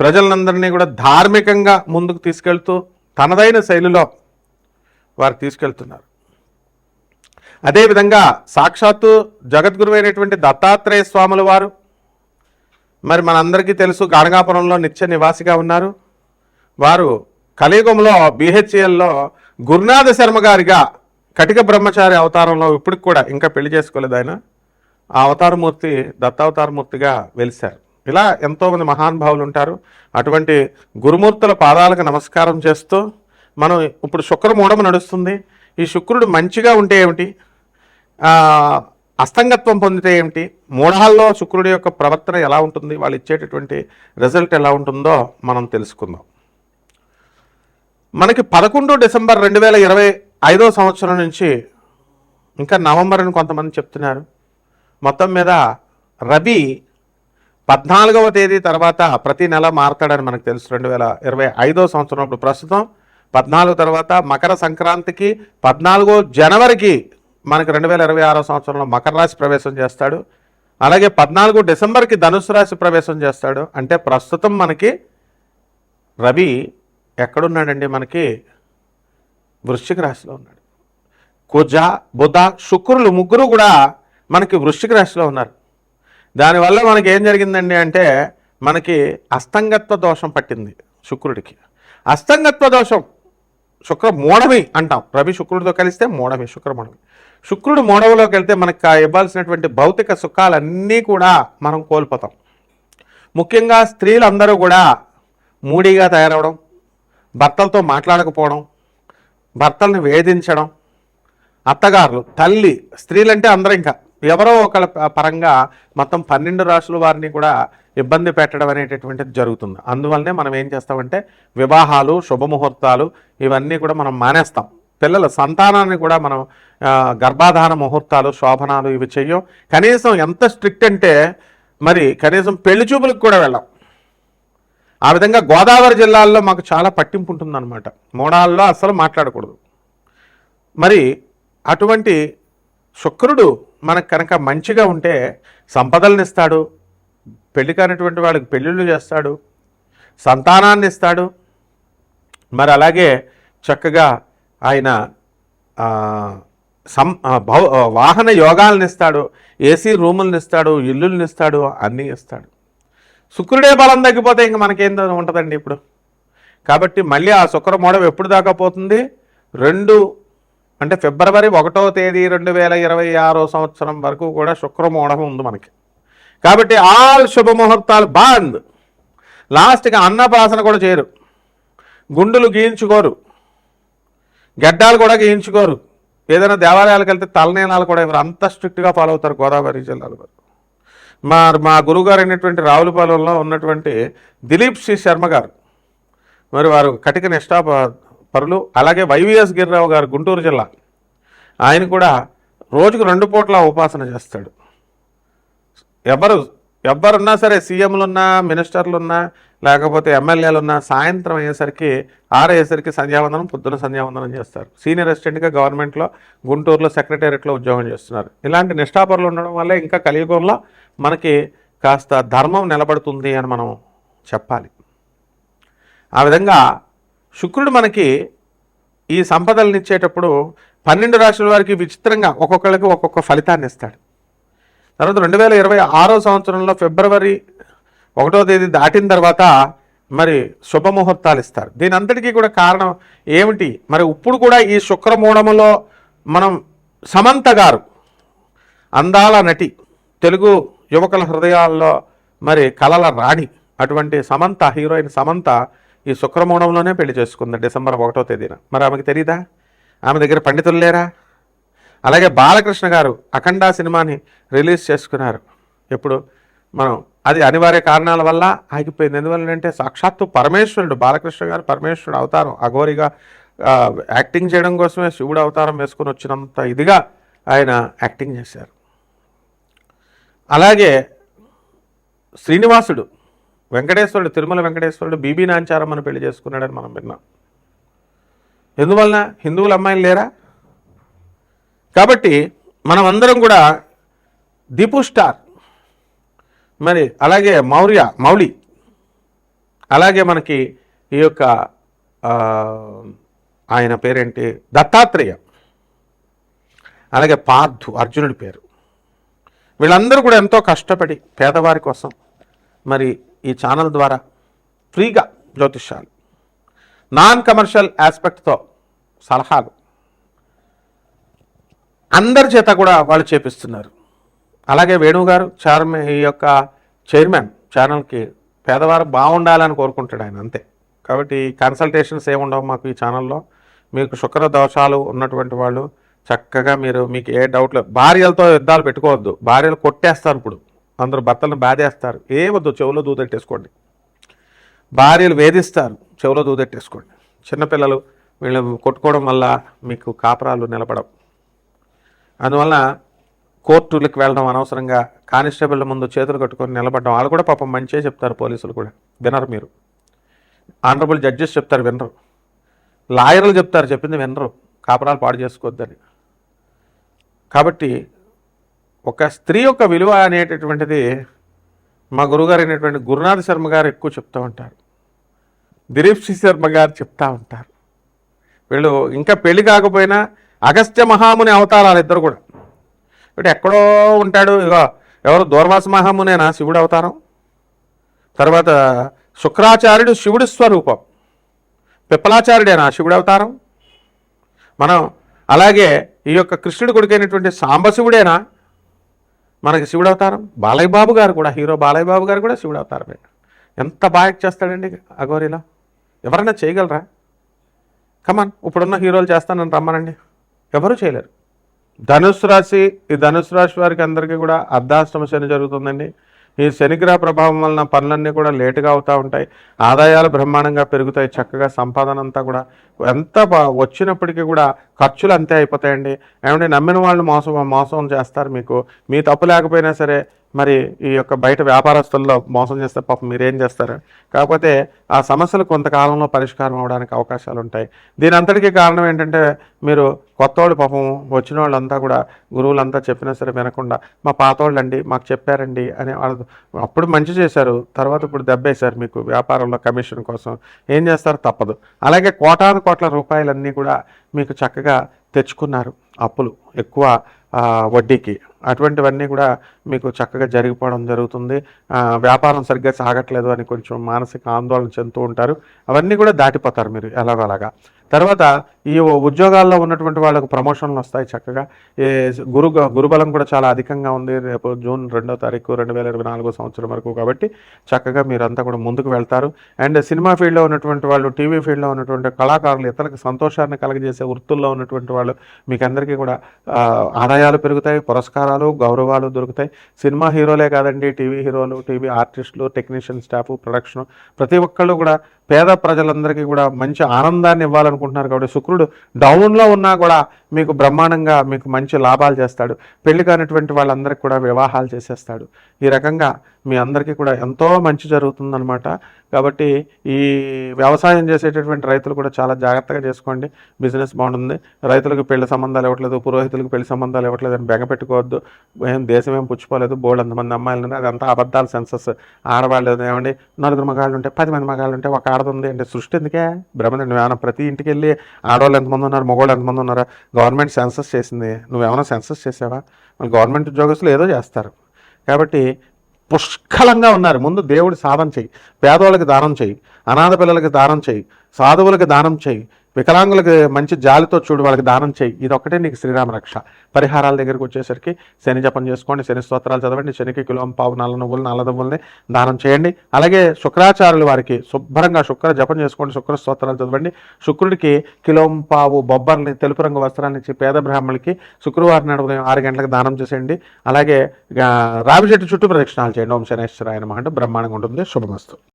ప్రజలందరినీ కూడా ధార్మికంగా ముందుకు తీసుకెళ్తూ తనదైన శైలిలో వారు తీసుకెళ్తున్నారు. అదేవిధంగా సాక్షాత్తు జగద్గురువైనటువంటి దత్తాత్రేయ స్వాముల వారు మరి మనందరికీ తెలుసు గాడగాపురంలో నిత్య నివాసిగా ఉన్నారు. వారు కలియుగంలో బిహెచ్ఎల్లో గురునాథ శర్మ గారిగా కటిక బ్రహ్మచారి అవతారంలో ఇప్పటికి కూడా ఇంకా పెళ్ళి చేసుకోలేదు ఆయన. ఆ అవతారమూర్తి దత్తావతారమూర్తిగా వెలిశారు. ఇలా ఎంతోమంది మహానుభావులు ఉంటారు. అటువంటి గురుమూర్తుల పాదాలకు నమస్కారం చేస్తూ మనం ఇప్పుడు శుక్రమూఢము నడుస్తుంది. ఈ శుక్రుడు మంచిగా ఉంటే ఏమిటి? అస్తంగత్వం పొందితే ఏమిటి? మూఢాల్లో శుక్రుడి యొక్క ప్రవర్తన ఎలా ఉంటుంది? వాళ్ళు ఇచ్చేటటువంటి రిజల్ట్ ఎలా ఉంటుందో మనం తెలుసుకుందాం. మనకి పదకొండు డిసెంబర్ రెండు వేల ఇరవై ఐదో సంవత్సరం నుంచి ఇంకా నవంబర్ అని కొంతమంది చెప్తున్నారు. మొత్తం మీద రవి పద్నాలుగవ తేదీ తర్వాత ప్రతి నెల మారతాడని మనకు తెలుసు. రెండు వేల ఇరవై ఐదో సంవత్సరం ఇప్పుడు ప్రస్తుతం పద్నాలుగు తర్వాత మకర సంక్రాంతికి పద్నాలుగో జనవరికి మనకి రెండు వేల ఇరవై ఆరో సంవత్సరంలో మకర రాశి ప్రవేశం చేస్తాడు. అలాగే పద్నాలుగు డిసెంబర్కి ధనుసు రాశి ప్రవేశం చేస్తాడు. అంటే ప్రస్తుతం మనకి రవి ఎక్కడున్నాడండి మనకి? వృశ్చిక రాశిలో ఉన్నాడు. కుజ బుధ శుక్రులు ముగ్గురు కూడా మనకి వృశ్చిక రాశిలో ఉన్నారు. దానివల్ల మనకి ఏం జరిగిందండి అంటే మనకి అస్తంగత్వ దోషం పట్టింది శుక్రుడికి. అస్తంగత్వ దోషం శుక్ర మూఢమి అంటాం. రవి శుక్రుడితో కలిస్తే మూఢమి శుక్రమూఢమి శుక్రుడు మూఢవిలోకి వెళ్తే మనకు ఇవ్వాల్సినటువంటి భౌతిక సుఖాలన్నీ కూడా మనం కోల్పోతాం. ముఖ్యంగా స్త్రీలందరూ కూడా మూడీగా తయారవడం భర్తలతో మాట్లాడకపోవడం భర్తల్ని వేధించడం అత్తగారులు తల్లి స్త్రీలంటే అందరూ ఇంకా ఎవరో ఒకళ్ళ పరంగా మొత్తం పన్నెండు రాష్ట్రాల వారిని కూడా ఇబ్బంది పెట్టడం అనేటటువంటిది జరుగుతుంది. అందువల్లనే మనం ఏం చేస్తామంటే వివాహాలు శుభముహూర్తాలు ఇవన్నీ కూడా మనం మానేస్తాం. పిల్లల సంతానాన్ని కూడా మనం ఆ, గర్భాధాన ముహూర్తాలు శోభనాలు ఇవి చెయ్యం. కనీసం ఎంత స్ట్రిక్ట్ అంటే మరి కనీసం పెళ్ళి చూపులకు కూడా వెళ్ళాం. ఆ విధంగా గోదావరి జిల్లాల్లో మాకు చాలా పట్టింపు ఉంటుందన్నమాట. మూడాల్లో అస్సలు మాట్లాడకూడదు. మరి అటువంటి శుక్రుడు మనకు కనుక మంచిగా ఉంటే సంపదలను ఇస్తాడు పెళ్ళి కానిటువంటి వాళ్ళకి పెళ్ళిళ్ళు చేస్తాడు సంతానాన్ని ఇస్తాడు. మరి అలాగే చక్కగా ఆయన సం ఆ, భౌ వాహన యోగాలను ఇస్తాడు ఏసీ రూములను ఇస్తాడు ఇల్లులను ఇస్తాడు అన్నీ ఇస్తాడు. శుక్రుడే బలం తగ్గిపోతే ఇంక మనకేం ఉంటుందండి ఇప్పుడు. కాబట్టి మళ్ళీ ఆ శుక్ర మోడవ ఎప్పుడు దాకా పోతుంది? రెండు అంటే ఫిబ్రవరి ఒకటో తేదీ రెండు వేల ఇరవై ఆరో సంవత్సరం వరకు కూడా శుక్రమూఢం ఉంది మనకి. కాబట్టి ఆల్ శుభముహూర్తాలు బంద్. లాస్ట్గా అన్నప్రాసన కూడా చేయరు. గుండులు గీయించుకోరు. గడ్డాలు కూడా గీయించుకోరు. ఏదైనా దేవాలయాలకు వెళ్తే తలనేనాలు కూడా ఇవ్వరు. అంత స్ట్రిక్ట్గా ఫాలో అవుతారు గోదావరి జిల్లాలో వారు. మా మా గురువుగారు అయినటువంటి రావులపాలెంలో ఉన్నటువంటి దిలీప్ శ్రీ శర్మ గారు. మరి వారు కటిక నిష్ఠా పరులు. అలాగే వైవిఎస్ గిరిరావు గారు గుంటూరు జిల్లా. ఆయన కూడా రోజుకు రెండు పూట్ల ఉపాసన చేస్తాడు. ఎవరు ఎవరున్నా సరే సీఎంలు మినిస్టర్లున్నా మినిస్టర్లు లేకపోతే ఎమ్మెల్యేలున్నా సాయంత్రం అయ్యేసరికి ఆరయ్యేసరికి సంధ్యావందనం పొద్దున సంధ్యావందనం చేస్తారు. సీనియర్ అసిస్టెంట్గా గవర్నమెంట్లో గుంటూరులో సెక్రటేరియట్లో ఉద్యోగం చేస్తున్నారు. ఇలాంటి నిష్ఠాపరులు ఉండడం వల్లే ఇంకా కలియుగంలో మనకి కాస్త ధర్మం నిలబడుతుంది అని మనం చెప్పాలి. ఆ విధంగా శుక్రుడు మనకి ఈ సంపదలను ఇచ్చేటప్పుడు పన్నెండు రాశుల వారికి విచిత్రంగా ఒక్కొక్కరికి ఒక్కొక్క ఫలితాన్ని ఇస్తాడు. తర్వాత రెండు వేల ఇరవై ఆరో సంవత్సరంలో ఫిబ్రవరి ఒకటో తేదీ దాటిన తర్వాత మరి శుభముహూర్తాలు ఇస్తారు. దీని అంతటికీ కూడా కారణం ఏమిటి? మరి ఇప్పుడు కూడా ఈ శుక్రమూఢములో మనం సమంత గారు అందాల నటి తెలుగు యువకుల హృదయాల్లో మరి కళల రాణి అటువంటి సమంత హీరోయిన్ సమంత ఈ శుక్రమూఢంలోనే పెళ్ళి చేసుకుంది డిసెంబర్ ఒకటో తేదీన. మరి ఆమెకి తెలీదా? ఆమె దగ్గర పండితులు లేరా? అలాగే బాలకృష్ణ గారు అఖండ సినిమాని రిలీజ్ చేసుకున్నారు. ఎప్పుడు మనం అది అనివార్య కారణాల వల్ల ఆగిపోయింది. ఎందువల్లంటే సాక్షాత్తు పరమేశ్వరుడు బాలకృష్ణ గారు పరమేశ్వరుడు అవతారం. అఘోరిగా యాక్టింగ్ చేయడం కోసమే శివుడు అవతారం వేసుకొని వచ్చినంత ఇదిగా ఆయన యాక్టింగ్ చేశారు. అలాగే శ్రీనివాసుడు వెంకటేశ్వరుడు తిరుమల వెంకటేశ్వరుడు బీబీ నాంచారమ్మను పెళ్ళి చేసుకున్నాడని మనం విన్నాం. ఎందువలన? హిందువుల అమ్మాయిలు లేరా? కాబట్టి మనం అందరం కూడా దీపు స్టార్. మరి అలాగే మౌర్య మౌళి అలాగే మనకి ఈ యొక్క ఆయన పేరేంటి? దత్తాత్రేయ అలాగే పార్థు అర్జునుడి పేరు. వీళ్ళందరూ కూడా ఎంతో కష్టపడి పేదవారి కోసం మరి ఈ ఛానల్ ద్వారా ఫ్రీగా జ్యోతిష్యాలు నాన్ కమర్షియల్ ఆస్పెక్ట్తో సలహాలు అందరి చేత కూడా వాళ్ళు చేపిస్తున్నారు. అలాగే వేణువు గారు చైర్మన్ ఈ యొక్క చైర్మన్ ఛానల్కి పేదవారు బాగుండాలని కోరుకుంటాడు ఆయన అంతే. కాబట్టి కన్సల్టేషన్స్ ఏముండవు మాకు ఈ ఛానల్లో. మీకు శుక్ర దోషాలు ఉన్నటువంటి వాళ్ళు చక్కగా మీరు మీకు ఏ డౌట్లు భార్యలతో యుద్ధాలు పెట్టుకోవద్దు. భార్యలు కొట్టేస్తారు ఇప్పుడు. అందరూ భర్తలను బాధేస్తారు. ఏ వద్దు చెవులో దూదెట్టేసుకోండి. భార్యలు వేధిస్తారు చెవులో దూదెట్టేసుకోండి. చిన్నపిల్లలు వీళ్ళు కొట్టుకోవడం వల్ల మీకు కాపురాలు నిలబడవు. అందువల్ల కోర్టులకు వెళ్ళడం అనవసరంగా కానిస్టేబుల్ ముందు చేతులు కట్టుకొని నిలబడడం వాళ్ళు కూడా పాపం మంచిగా చెప్తారు పోలీసులు కూడా. వినరు మీరు. ఆనరబుల్ జడ్జెస్ చెప్తారు వినరు. లాయర్లు చెప్తారు చెప్పింది వినరు. కాపురాలు పాడు చేసుకోవద్దని. కాబట్టి ఒక స్త్రీ యొక్క విలువ అనేటటువంటిది మా గురుగారు అయినటువంటి గురునాథ్ శర్మ గారు ఎక్కువ చెప్తూ ఉంటారు. దిలీప్ సి శర్మ గారు చెప్తూ ఉంటారు. వీళ్ళు ఇంకా పెళ్ళి కాకపోయినా అగస్త్య మహాముని అవతారాలు ఇద్దరు కూడా. ఇప్పుడు ఎక్కడో ఉంటాడు. ఇగో ఎవరు దూర్వాస మహామునేనా శివుడు అవతారం? తర్వాత శుక్రాచార్యుడు శివుడి స్వరూపం. పిప్పలాచార్యుడేనా శివుడు అవతారం? మనం అలాగే ఈ యొక్క కృష్ణుడి కొడుకైనటువంటి సాంబశివుడేనా? మనకి శివుడు అవతారం బాలయ్య బాబు గారు కూడా హీరో బాలయ్య బాబు గారు కూడా శివుడు అవతారమే ఎంత బాగా చేస్తాడండి అఘోరిలో? ఎవరైనా చేయగలరా? కమాన్ ఇప్పుడున్న హీరోలు చేస్తానని రమ్మనండి. ఎవరు చేయలేరు. ధనుసు రాశి ఈ ధనుసు రాశి వారికి అందరికీ కూడా అర్ధాష్టమ శని జరుగుతుందండి. ఈ శనిగ్రహ ప్రభావం వలన పనులన్నీ కూడా లేటుగా అవుతూ ఉంటాయి. ఆదాయాలు బ్రహ్మాండంగా పెరుగుతాయి. చక్కగా సంపాదన అంతా కూడా ఎంత బా- వచ్చినప్పటికీ కూడా ఖర్చులు అంతే అయిపోతాయండి. ఏమంటే నమ్మిన వాళ్ళు మోసం మోసం చేస్తారు మీకు. మీ తప్పు లేకపోయినా సరే మరి ఈ యొక్క బయట వ్యాపారస్తుల్లో మోసం చేస్తే పాపం మీరేం చేస్తారు? కాకపోతే ఆ సమస్యలు కొంతకాలంలో పరిష్కారం అవడానికి అవకాశాలు ఉంటాయి. దీని అంతటికీ కారణం ఏంటంటే మీరు కొత్త వాళ్ళు పాపం వచ్చిన వాళ్ళంతా కూడా గురువులంతా చెప్పినా సరే వినకుండా మా పాత అండి మాకు చెప్పారండి అని వాళ్ళు అప్పుడు మంచి చేశారు తర్వాత ఇప్పుడు దెబ్బేశారు మీకు వ్యాపారంలో కమిషన్ కోసం. ఏం చేస్తారు? తప్పదు. అలాగే కోటాను కోట్ల రూపాయలన్నీ కూడా మీకు చక్కగా తెచ్చుకున్నారు. అప్పులు ఎక్కువ వడ్డీకి. అటువంటివన్నీ కూడా మీకు చక్కగా జరిగిపోవడం జరుగుతుంది. వ్యాపారం సరిగ్గా సాగట్లేదు అని కొంచెం మానసిక ఆందోళన చెందుతూ ఉంటారు. అవన్నీ కూడా దాటిపోతారు మీరు ఎలాగోలాగా. తర్వాత ఈ ఉద్యోగాల్లో ఉన్నటువంటి వాళ్ళకు ప్రమోషన్లు వస్తాయి చక్కగా. ఏ గురు గురుబలం కూడా చాలా అధికంగా ఉంది. రేపు జూన్ రెండో తారీఖు రెండు వేల ఇరవై నాలుగో సంవత్సరం వరకు కాబట్టి చక్కగా మీరంతా కూడా ముందుకు వెళ్తారు. అండ్ సినిమా ఫీల్డ్లో ఉన్నటువంటి వాళ్ళు టీవీ ఫీల్డ్లో ఉన్నటువంటి కళాకారులు ఇతరులకు సంతోషాన్ని కలగజేసే వృత్తుల్లో ఉన్నటువంటి వాళ్ళు మీకు అందరికీ కూడా ఆదాయాలు పెరుగుతాయి పురస్కారాలు గౌరవాలు దొరుకుతాయి. సినిమా హీరోలే కాదండి. టీవీ హీరోలు టీవీ ఆర్టిస్టులు టెక్నీషియన్ స్టాఫ్ ప్రొడక్షన్ ప్రతి ఒక్కళ్ళు కూడా పేద ప్రజలందరికీ కూడా మంచి ఆనందాన్ని ఇవ్వాలనుకుంటున్నారు కాబట్టి శుక్రుడు డౌన్లో ఉన్నా కూడా మీకు బ్రహ్మాండంగా మీకు మంచి లాభాలు చేస్తాడు. పెళ్ళి కానిటువంటి వాళ్ళందరికీ కూడా వివాహాలు చేసేస్తాడు. ఈ రకంగా మీ అందరికీ కూడా ఎంతో మంచి జరుగుతుందనమాట కాబట్టి ఈ వ్యవసాయం చేసేటటువంటి రైతులు కూడా చాలా జాగ్రత్తగా చేసుకోండి. బిజినెస్ బాగుంటుంది. రైతులకు పెళ్ళి సంబంధాలు ఇవ్వట్లేదు పురోహితులకు పెళ్ళి సంబంధాలు ఇవ్వట్లేదు అని బెంగ పెట్టుకోవద్దు. ఏం దేశం ఏం పుచ్చుకోలేదు బోల్డ్ అంతమంది అమ్మాయిలు అదంతా అబద్ధాలు సెన్సస్. ఆడవాళ్ళు ఏమండి నలుగురు మగాళ్ళు ఉంటే పది మంది మగాళ్ళు ఉంటే ఒక ఆడదుంది అంటే సృష్టి ఎందుకే? బ్రహ్మదేవుడు నువ్వేమైనా ప్రతి ఇంటికి వెళ్ళి ఆడవాళ్ళు ఎంతమంది ఉన్నారు మగవాళ్ళు ఎంతమంది ఉన్నారు? గవర్నమెంట్ సెన్సస్ చేసింది. నువ్వేమైనా సెన్సస్ చేసావా? మళ్ళీ గవర్నమెంట్ ఉద్యోగస్తులు ఏదో చేస్తారు. కాబట్టి పుష్కలంగా ఉన్నారు. ముందు దేవుడి సాధన చెయ్యి పేదవాళ్ళకి దానం చెయ్యి అనాథ పిల్లలకి దానం చెయ్యి సాధువులకి దానం చెయ్యి వికలాంగులకు మంచి జాలితో చూడు వాళ్ళకి దానం చేయి. ఇది నీకు శ్రీరామ రక్ష. పరిహారాల దగ్గరికి వచ్చేసరికి శని జపం చేసుకోండి శని స్తోత్రాలు చదవండి శనికి కిలోం పావు నల్ల నువ్వులు నల్ల నువ్వుల్ని దానం చేయండి. అలాగే శుక్రాచార్యులు వారికి శుభ్రంగా శుక్ర జపం చేసుకోండి శుక్ర స్తోత్రాలు చదవండి. శుక్రుడికి కిలోం పావు బొబ్బర్ని తెలుపు రంగు వస్త్రాన్ని ఇచ్చి పేద బ్రాహ్మణులకి శుక్రవారం నాడు ఉదయం ఆరు గంటలకు దానం చేసేయండి. అలాగే రావి చెట్టు చుట్టూ ప్రదక్షిణాలు చేయండి. ఓం శనేశ్వరాయన మహంటే బ్రహ్మాండంగా ఉంటుంది. శుభమస్తు.